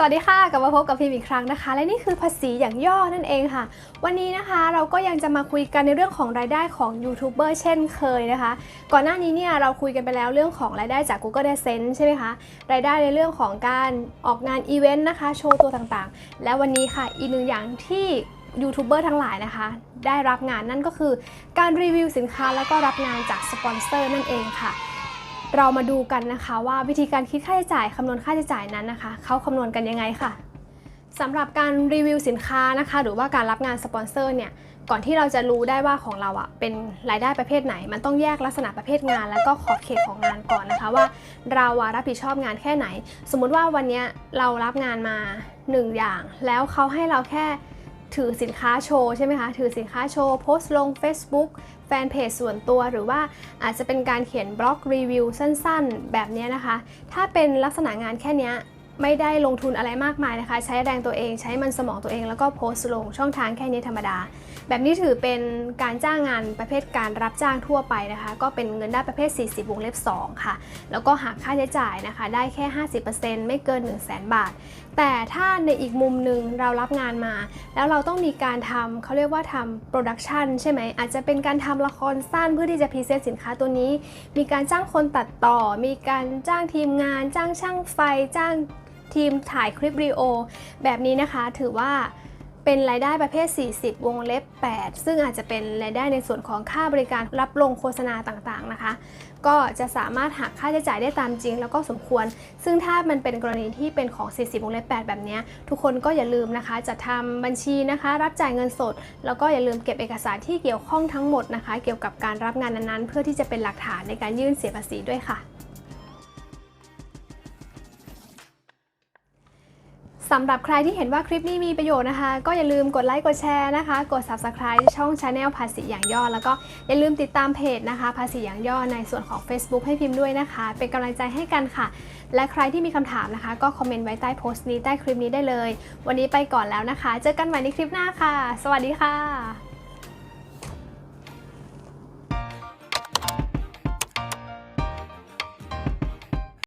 สวัสดีค่ะ กลับมาพบกับพิมอีกครั้งนะคะ และนี่คือภาษีอย่างย่อนั่นเองค่ะ วันนี้นะคะเราก็ยังจะมาคุยกันในเรื่องของรายได้ของยูทูบเบอร์เช่นเคยนะคะ ก่อนหน้านี้เนี่ยเราคุยกันไปแล้วเรื่องของรายได้จาก Google AdSense ใช่ไหมคะ รายได้ในเรื่องของการออกงานอีเวนต์นะคะ โชว์ตัวต่างๆ และวันนี้ค่ะอีกหนึ่งอย่างที่ยูทูบเบอร์ทั้งหลายนะคะ ได้รับงานนั่นก็คือ การรีวิวสินค้าแล้วก็รับงานจากสปอนเซอร์นั่นเองค่ะ เรามาดูกันนะคะว่าวิธีการคิดค่าใช้จ่ายคำนวณค่าใช้จ่ายนั้นนะคะเขาคำนวณกันยังไงค่ะสำหรับการรีวิวสินค้านะคะ หรือว่าการรับงานสปอนเซอร์เนี่ยก่อนที่เราจะรู้ได้ว่าของเราอะเป็นรายได้ประเภทไหน มันต้องแยกลักษณะประเภทงาน แล้วก็ขอบเขตของงานก่อนนะคะว่าเราอะรับผิดชอบงานแค่ไหน สมมุติว่าวันนี้เรารับงานมาหนึ่งอย่าง แล้วเขาให้เราแค่ ถือสินค้าโชว์ใช่ไหมคะ ถือสินค้าโชว์โพสต์ลง Facebook แฟนเพจส่วนตัวหรือว่าอาจจะเป็นการเขียนบล็อกรีวิวสั้นๆ แบบนี้นะคะ ถ้าเป็นลักษณะงานแค่เนี้ย ไม่ได้ลงทุนอะไรมากมายนะคะ ใช้แรงตัวเอง ใช้มันสมองตัวเอง แล้วก็โพสต์ลงช่องทางแค่นี้ธรรมดา แบบนี้ถือเป็นการจ้างงานประเภทการรับจ้างทั่วไปนะคะ ก็เป็นเงินได้ประเภท 40 วงเล็บ 2 ค่ะ แล้วก็หักค่าใช้จ่ายนะคะ ได้แค่ 50%ไม่เกิน 1 0 0 0 0 0บาท แต่ถ้าในอีกมุมหนึ่งเรารับงานมา แล้วเราต้องมีการทำเขาเรียกว่าทำโปรดักชันใช่ไหมอาจจะเป็นการทำละครสั้นเพื่อที่จะพรีเซนต์สินค้าตัวนี้ มีการจ้างคนตัดต่อ มีการจ้างทีมงาน จ้างช่างไฟจ้าง ทีมถ่ายคลิปวิดีโอ แบบนี้นะคะถือว่าเป็นรายได้ประเภท 40 วงเล็บ 8 ซึ่งอาจจะเป็นรายได้ในส่วนของค่าบริการรับลงโฆษณาต่างๆนะคะ ก็จะสามารถหักค่าใช้จ่ายได้ตามจริง แล้วก็สมควร ซึ่งถ้ามันเป็นกรณีที่เป็นของ 40 วงเล็บ 8 แบบนี้ ทุกคนก็อย่าลืมนะคะจะทำบัญชีนะคะ รับจ่ายเงินสด แล้วก็อย่าลืมเก็บเอกสารที่เกี่ยวข้องทั้งหมดนะคะ เกี่ยวกับการรับงานนั้นๆ เพื่อที่จะเป็นหลักฐานในการยื่นเสียภาษีด้วยค่ะ สำหรับใครที่เห็นว่าคลิปนี้มีประโยชน์นะคะ ก็อย่าลืมกดไลค์กดแชร์นะคะ กด Subscribe ช่อง Channel ภาษีอย่างย่อ แล้วก็อย่าลืมติดตามเพจนะคะ ภาษีอย่างย่อในส่วนของ Facebook ให้พิมพ์ด้วยนะคะ เป็นกำลังใจให้กันค่ะ และใครที่มีคำถามนะคะ ก็คอมเมนต์ไว้ใต้โพสต์นี้ใต้คลิปนี้ได้เลย วันนี้ไปก่อนแล้วนะคะ เจอกันใหม่ในคลิปหน้าค่ะ สวัสดีค่ะ